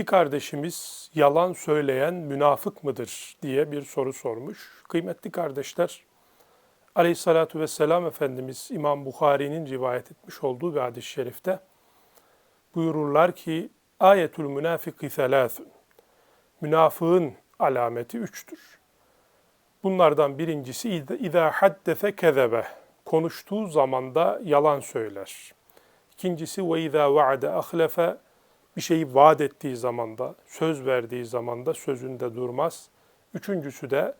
Bir kardeşimiz yalan söyleyen münafık mıdır diye bir soru sormuş. Kıymetli kardeşler, Aleyhissalatu vesselam Efendimiz İmam Bukhari'nin rivayet etmiş olduğu bir hadis-i şerifte buyururlar ki ayetül münafiki thelâthün. Münafığın alameti üçtür. Bunlardan birincisi idâ haddese kezebe. Konuştuğu zamanda yalan söyler. İkincisi ve idâ va'de ahlefe bir şeyi vaat ettiği zamanda, söz verdiği zamanda sözünde durmaz. Üçüncüsü de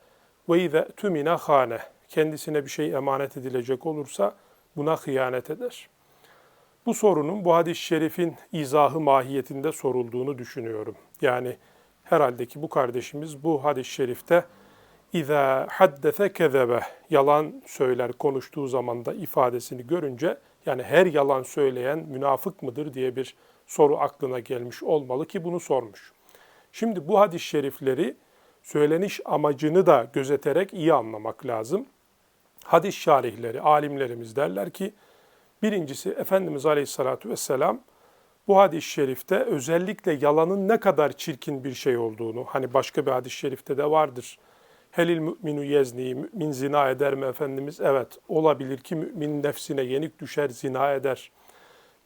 ve tümine hane. Kendisine bir şey emanet edilecek olursa buna hıyanet eder. Bu sorunun bu hadis-i şerifin izahı mahiyetinde sorulduğunu düşünüyorum. Yani herhalde ki bu kardeşimiz bu hadis-i şerifte İza haddese kezebe yalan söyler konuştuğu zaman da ifadesini görünce yani her yalan söyleyen münafık mıdır diye bir soru aklına gelmiş olmalı ki bunu sormuş. Şimdi bu hadis-i şerifleri söyleniş amacını da gözeterek iyi anlamak lazım. Hadis şarihleri, alimlerimiz derler ki, birincisi Efendimiz Aleyhisselatü Vesselam bu hadis-i şerifte özellikle yalanın ne kadar çirkin bir şey olduğunu, hani başka bir hadis-i şerifte de vardır. Helil müminu yezni, mümin zina eder mi Efendimiz? Evet, olabilir ki mümin nefsine yenik düşer, zina eder.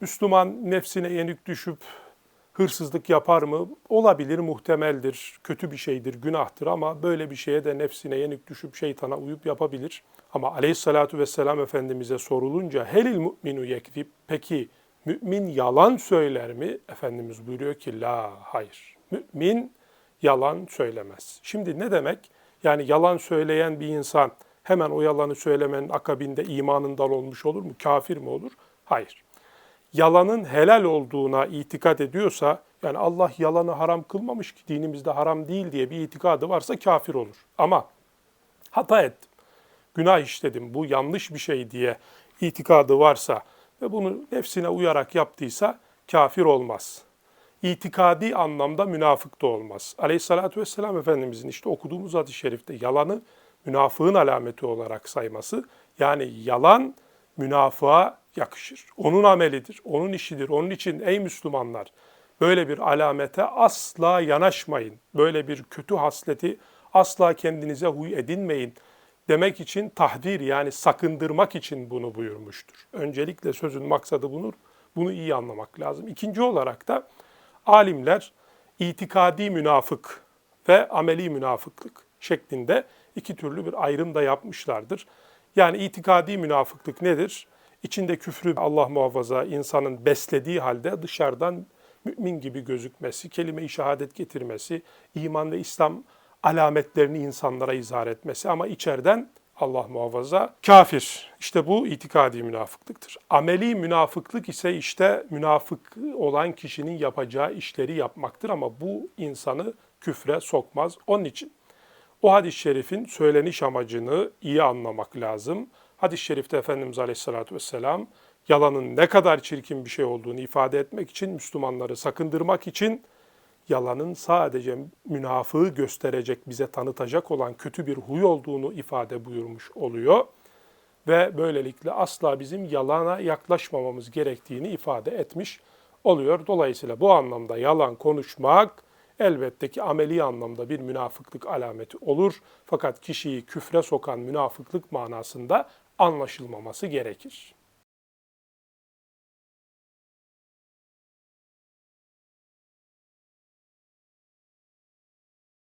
Müslüman nefsine yenik düşüp hırsızlık yapar mı? Olabilir, muhtemeldir, kötü bir şeydir, günahtır ama böyle bir şeye de nefsine yenik düşüp şeytana uyup yapabilir. Ama aleyhissalatu vesselam Efendimiz'e sorulunca helil müminu yekzib, peki mümin yalan söyler mi? Efendimiz buyuruyor ki la, hayır. Mümin yalan söylemez. Şimdi ne demek? Yani yalan söyleyen bir insan hemen o yalanı söylemenin akabinde imanından olmuş olur mu? Kafir mi olur? Hayır yalanın helal olduğuna itikat ediyorsa, yani Allah yalanı haram kılmamış ki dinimizde haram değil diye bir itikadı varsa kafir olur. Ama hata ettim, günah işledim, bu yanlış bir şey diye itikadı varsa ve bunu nefsine uyarak yaptıysa kafir olmaz. İtikadi anlamda münafık da olmaz. Aleyhissalatü vesselam Efendimizin işte okuduğumuz hadis-i şerifte yalanı münafığın alameti olarak sayması, yani yalan münafığa yakışır. Onun amelidir, onun işidir. Onun için ey Müslümanlar böyle bir alamete asla yanaşmayın. Böyle bir kötü hasleti asla kendinize huy edinmeyin demek için tahdir yani sakındırmak için bunu buyurmuştur. Öncelikle sözün maksadı bunu, bunu iyi anlamak lazım. İkinci olarak da alimler itikadi münafık ve ameli münafıklık şeklinde iki türlü bir ayrım da yapmışlardır. Yani itikadi münafıklık nedir? İçinde küfrü Allah muhafaza insanın beslediği halde dışarıdan mümin gibi gözükmesi, kelime-i şehadet getirmesi, iman ve İslam alametlerini insanlara izhar etmesi ama içeriden Allah muhafaza kafir. İşte bu itikadi münafıklıktır. Ameli münafıklık ise işte münafık olan kişinin yapacağı işleri yapmaktır ama bu insanı küfre sokmaz. Onun için o hadis-i şerifin söyleniş amacını iyi anlamak lazım. Hadis-i şerifte Efendimiz Aleyhisselatü Vesselam yalanın ne kadar çirkin bir şey olduğunu ifade etmek için, Müslümanları sakındırmak için yalanın sadece münafığı gösterecek, bize tanıtacak olan kötü bir huy olduğunu ifade buyurmuş oluyor. Ve böylelikle asla bizim yalana yaklaşmamamız gerektiğini ifade etmiş oluyor. Dolayısıyla bu anlamda yalan konuşmak elbette ki ameli anlamda bir münafıklık alameti olur. Fakat kişiyi küfre sokan münafıklık manasında anlaşılmaması gerekir.